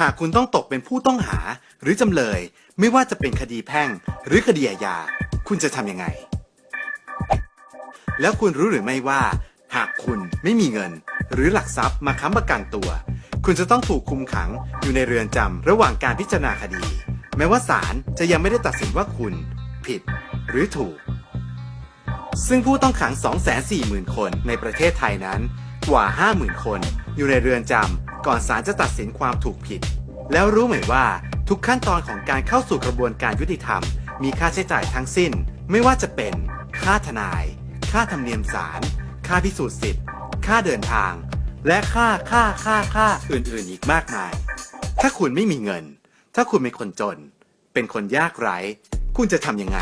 หากคุณต้องตกเป็นผู้ต้องหาหรือจำเลย ไม่ว่าจะเป็นคดีแพ่ง หรือคดีอาญา คุณจะทำยังไง แล้วคุณรู้หรือไม่ว่า หากคุณไม่มีเงิน หรือหลักทรัพย์มาค้ำประกันตัว คุณจะต้องถูกคุมขังอยู่ในเรือนจำระหว่างการพิจารณาคดี แม้ว่าศาลจะยังไม่ได้ตัดสินว่าคุณ ผิด หรือถูก ซึ่งผู้ต้องขัง 240,000 คนในประเทศไทยนั้น กว่า 50,000 คนอยู่ในเรือนจำ ก่อนศาลจะตัดสินความถูกผิด แล้วรู้ไหมว่าทุกขั้นตอนของการเข้าสู่กระบวนการยุติธรรม มีค่าใช้จ่ายทั้งสิ้น ไม่ว่าจะเป็น ค่าทนาย ค่าธรรมเนียมศาลค่าพิสูจน์สิทธิ์ ค่าเดินทาง และค่าค่าค่าค่าอื่นๆ อีกมากมาย ถ้าคุณไม่มีเงิน ถ้าคุณเป็นคนจน เป็นคนยากไร้ คุณจะทำยังไง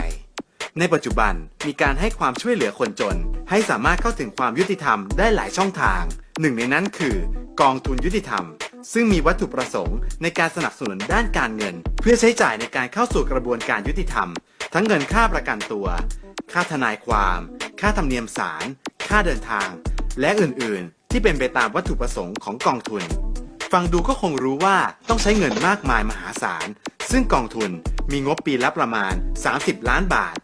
ในปัจจุบันมีการให้ความช่วยเหลือคนจน ให้สามารถเข้าถึงความยุติธรรมได้หลายช่องทาง หนึ่งในนั้นคือ กองทุนยุติธรรม ซึ่งมีวัตถุประสงค์ในการสนับสนุนด้านการเงิน เพื่อใช้จ่ายในการเข้าสู่กระบวนการยุติธรรม ทั้งเงินค่าประกันตัว ค่าทนายความ ค่าธรรมเนียมศาลค่าเดินทาง และอื่นๆ ที่เป็นไปตามวัตถุประสงค์ของกองทุน ฟังดูก็คงรู้ว่าต้องใช้เงินมากมายมหาศาลซึ่งกองทุนมีงบปีละประมาณ 30 ล้านบาท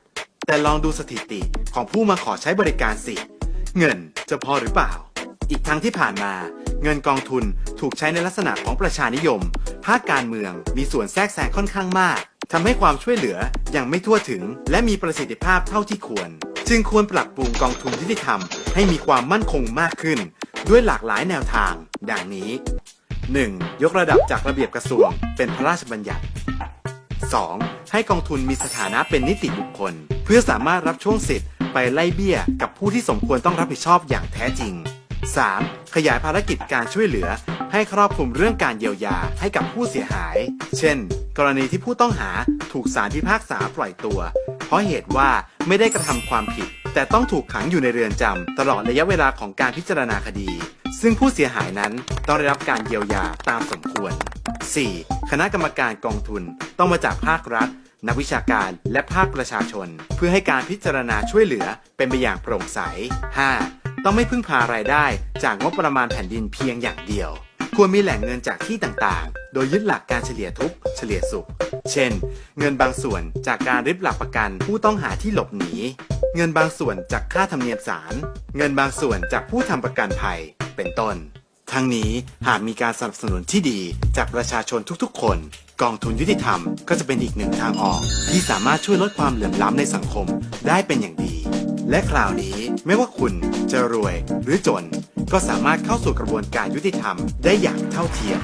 แต่ลองดูสถิติของผู้มาขอใช้บริการสิ เงินจะพอหรือเปล่า อีกทั้งที่ผ่านมา เงินกองทุนถูกใช้ในลักษณะของประชานิยม ภาคการเมืองมีส่วนแทรกแซงค่อนข้างมากทำให้ความช่วยเหลือยังไม่ทั่วถึง และมีประสิทธิภาพเท่าที่ควร จึงควรปรับปรุงกองทุนยุติธรรมให้มีความมั่นคงมากขึ้น ด้วยหลากหลายแนวทาง ดังนี้ 1. ยกระดับจากระเบียบกระทรวงเป็นพระราชบัญญัติ 2. ให้กองทุนมีสถานะเป็นนิติบุคคล เพื่อสามารถรับช่วงสิทธิ์ไปไล่เบี้ยกับผู้ที่สมควรต้องรับผิดชอบอย่างแท้จริง 3. ขยายภารกิจการช่วยเหลือ ให้ครอบคลุมเรื่องการเยียวยาให้กับผู้เสียหาย เช่น กรณีที่ผู้ต้องหาถูกศาลพิพากษาปล่อยตัว เพราะเหตุว่าไม่ได้กระทำความผิด แต่ต้องถูกขังอยู่ในเรือนจำตลอดระยะเวลาของการพิจารณาคดี ซึ่งผู้เสียหายนั้นต้องได้รับการเยียวยาตามสมควร 4. คณะกรรมการกองทุน ต้องมาจากภาครัฐ นักวิชาการและภาคประชาชน เพื่อให้การพิจารณาช่วยเหลือเป็นไปอย่างโปร่งใส 5. ต้องไม่พึ่งพารายได้ จากงบประมาณแผ่นดินเพียงอย่างเดียว ควรมีแหล่งเงินจากที่ต่างๆ โดยยึดหลักการเฉลี่ยทุกเฉลี่ยสุข เช่น เงินบางส่วนจากการริบหลักประกันผู้ต้องหาที่หลบหนี เงินบางส่วนจากค่าธรรมเนียมศาล เงินบางส่วนจากผู้ทำประกันภัย เป็นต้น ทั้งนี้หากมีการสนับสนุนที่ดีจากประชาชนทุกๆ คน กองทุนยุติธรรมก็จะเป็นอีกหนึ่งทางออก ที่สามารถช่วยลดความเหลื่อมล้ำในสังคมได้เป็นอย่างดี และคราวนี้ไม่ว่าคุณจะรวยหรือจน ก็สามารถเข้าสู่กระบวนการยุติธรรมได้อย่างเท่าเทียม